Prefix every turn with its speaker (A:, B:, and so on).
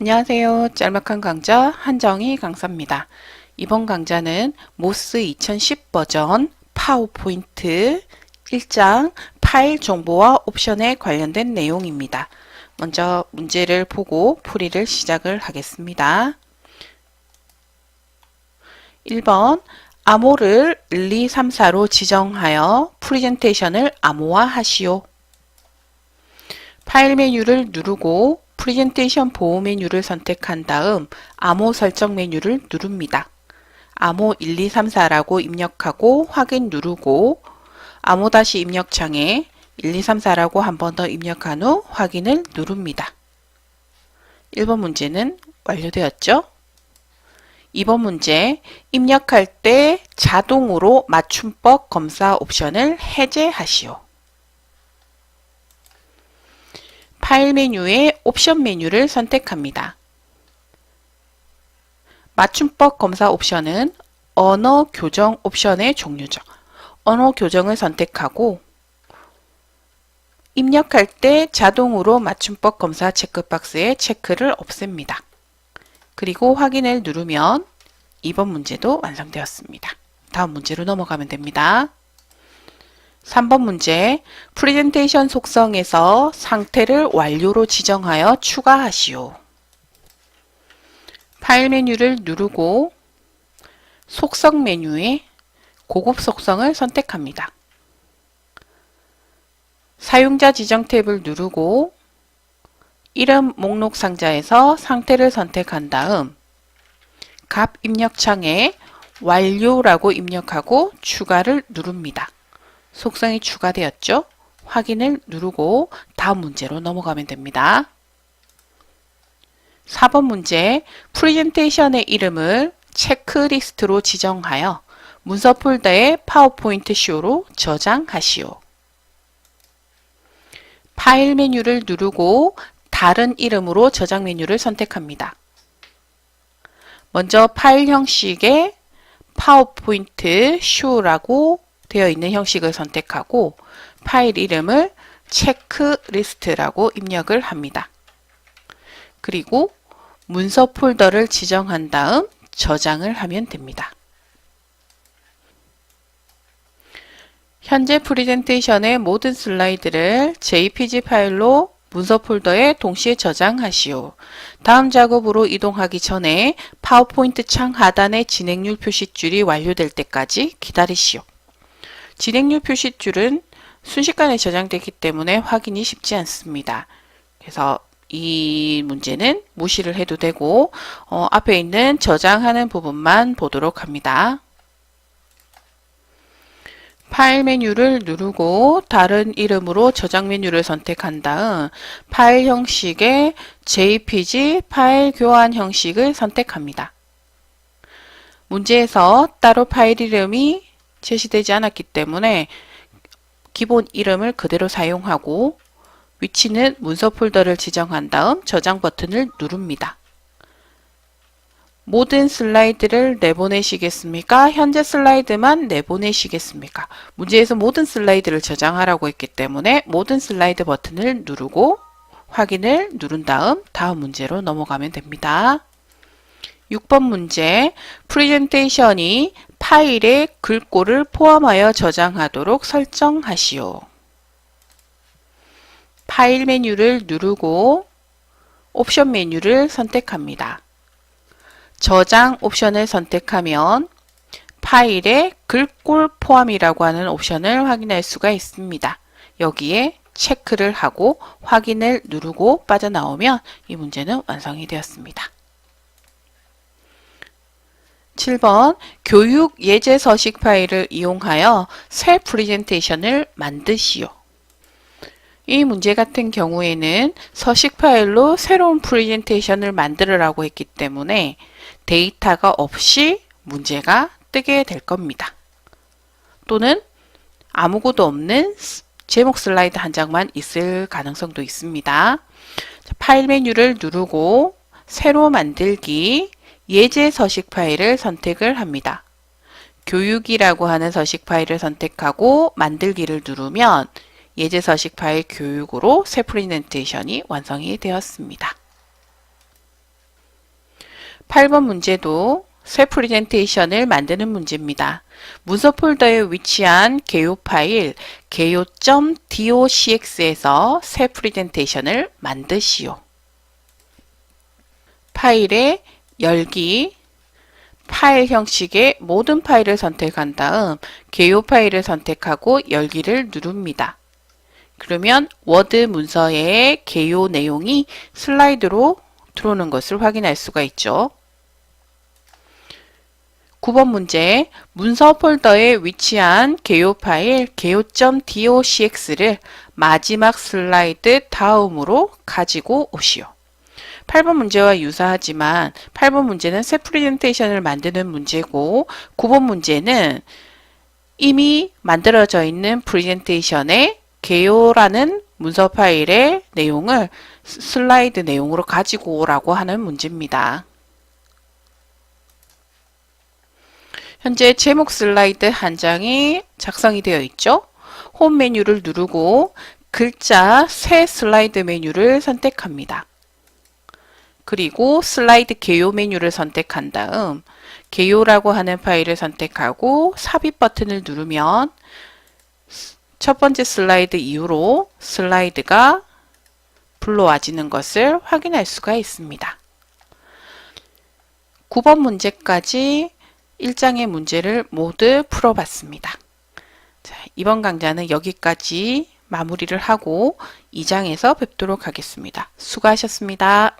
A: 안녕하세요. 짤막한 강좌 한정희 강사입니다. 이번 강좌는 모스 2010 버전 파워포인트 1장 파일 정보와 옵션에 관련된 내용입니다. 먼저 문제를 보고 풀이를 시작을 하겠습니다. 1번 암호를 1, 2, 3, 4로 지정하여 프레젠테이션을 암호화하시오. 파일 메뉴를 누르고 프레젠테이션 보호 메뉴를 선택한 다음 암호 설정 메뉴를 누릅니다. 암호 1, 2, 3, 4라고 입력하고 확인 누르고 암호 다시 입력창에 1, 2, 3, 4라고 한 번 더 입력한 후 확인을 누릅니다. 1번 문제는 완료되었죠? 2번 문제 입력할 때 자동으로 맞춤법 검사 옵션을 해제하시오. 파일 메뉴의 옵션 메뉴를 선택합니다. 맞춤법 검사 옵션은 언어 교정 옵션의 종류죠. 언어 교정을 선택하고 입력할 때 자동으로 맞춤법 검사 체크박스에 체크를 없앱니다. 그리고 확인을 누르면 2번 문제도 완성되었습니다. 다음 문제로 넘어가면 됩니다. 3번 문제 프레젠테이션 속성에서 상태를 완료로 지정하여 추가하시오. 파일 메뉴를 누르고 속성 메뉴에 고급 속성을 선택합니다. 사용자 지정 탭을 누르고 이름 목록 상자에서 상태를 선택한 다음 값 입력창에 완료라고 입력하고 추가를 누릅니다. 속성이 추가되었죠? 확인을 누르고 다음 문제로 넘어가면 됩니다. 4번 문제 프레젠테이션의 이름을 체크리스트로 지정하여 문서 폴더에 파워포인트 쇼로 저장하시오. 파일 메뉴를 누르고 다른 이름으로 저장 메뉴를 선택합니다. 먼저 파일 형식의 파워포인트 쇼라고 되어 있는 형식을 선택하고 파일 이름을 체크리스트라고 입력을 합니다. 그리고 문서 폴더를 지정한 다음 저장을 하면 됩니다. 현재 프레젠테이션의 모든 슬라이드를 JPG 파일로 문서 폴더에 동시에 저장하시오. 다음 작업으로 이동하기 전에 파워포인트 창 하단의 진행률 표시줄이 완료될 때까지 기다리시오. 진행률 표시줄은 순식간에 저장되기 때문에 확인이 쉽지 않습니다. 그래서 이 문제는 무시를 해도 되고 어, 앞에 있는 저장하는 부분만 보도록 합니다. 파일 메뉴를 누르고 다른 이름으로 저장 메뉴를 선택한 다음 파일 형식의 JPG 파일 교환 형식을 선택합니다. 문제에서 따로 파일 이름이 제시되지 않았기 때문에 기본 이름을 그대로 사용하고 위치는 문서 폴더를 지정한 다음 저장 버튼을 누릅니다. 모든 슬라이드를 내보내시겠습니까? 현재 슬라이드만 내보내시겠습니까? 문제에서 모든 슬라이드를 저장하라고 했기 때문에 모든 슬라이드 버튼을 누르고 확인을 누른 다음 다음 문제로 넘어가면 됩니다. 6번 문제 프레젠테이션이 파일에 글꼴을 포함하여 저장하도록 설정하시오. 파일 메뉴를 누르고 옵션 메뉴를 선택합니다. 저장 옵션을 선택하면 파일에 글꼴 포함이라고 하는 옵션을 확인할 수가 있습니다. 여기에 체크를 하고 확인을 누르고 빠져나오면 이 문제는 완성이 되었습니다. 7번 교육 예제 서식 파일을 이용하여 새 프레젠테이션을 만드시오. 이 문제 같은 경우에는 서식 파일로 새로운 프레젠테이션을 만들으라고 했기 때문에 데이터가 없이 문제가 뜨게 될 겁니다. 또는 아무것도 없는 제목 슬라이드 한 장만 있을 가능성도 있습니다. 파일 메뉴를 누르고 새로 만들기 예제 서식 파일을 선택을 합니다. 교육이라고 하는 서식 파일을 선택하고 만들기를 누르면 예제 서식 파일 교육으로 새 프레젠테이션이 완성이 되었습니다. 8번 문제도 새 프레젠테이션을 만드는 문제입니다. 문서 폴더에 위치한 개요 파일 개요.docx에서 새 프레젠테이션을 만드시오. 파일의 열기, 파일 형식의 모든 파일을 선택한 다음 개요 파일을 선택하고 열기를 누릅니다. 그러면 워드 문서의 개요 내용이 슬라이드로 들어오는 것을 확인할 수가 있죠. 9번 문제 문서 폴더에 위치한 개요 파일 개요.docx를 마지막 슬라이드 다음으로 가지고 오시오. 8번 문제와 유사하지만 8번 문제는 새 프레젠테이션을 만드는 문제고 9번 문제는 이미 만들어져 있는 프레젠테이션의 개요라는 문서 파일의 내용을 슬라이드 내용으로 가지고 오라고 하는 문제입니다. 현재 제목 슬라이드 한 장이 작성이 되어 있죠. 홈 메뉴를 누르고 글자 새 슬라이드 메뉴를 선택합니다. 그리고 슬라이드 개요 메뉴를 선택한 다음 개요라고 하는 파일을 선택하고 삽입 버튼을 누르면 첫 번째 슬라이드 이후로 슬라이드가 불러와지는 것을 확인할 수가 있습니다. 9번 문제까지 1장의 문제를 모두 풀어봤습니다. 자, 이번 강좌는 여기까지 마무리를 하고 2장에서 뵙도록 하겠습니다. 수고하셨습니다.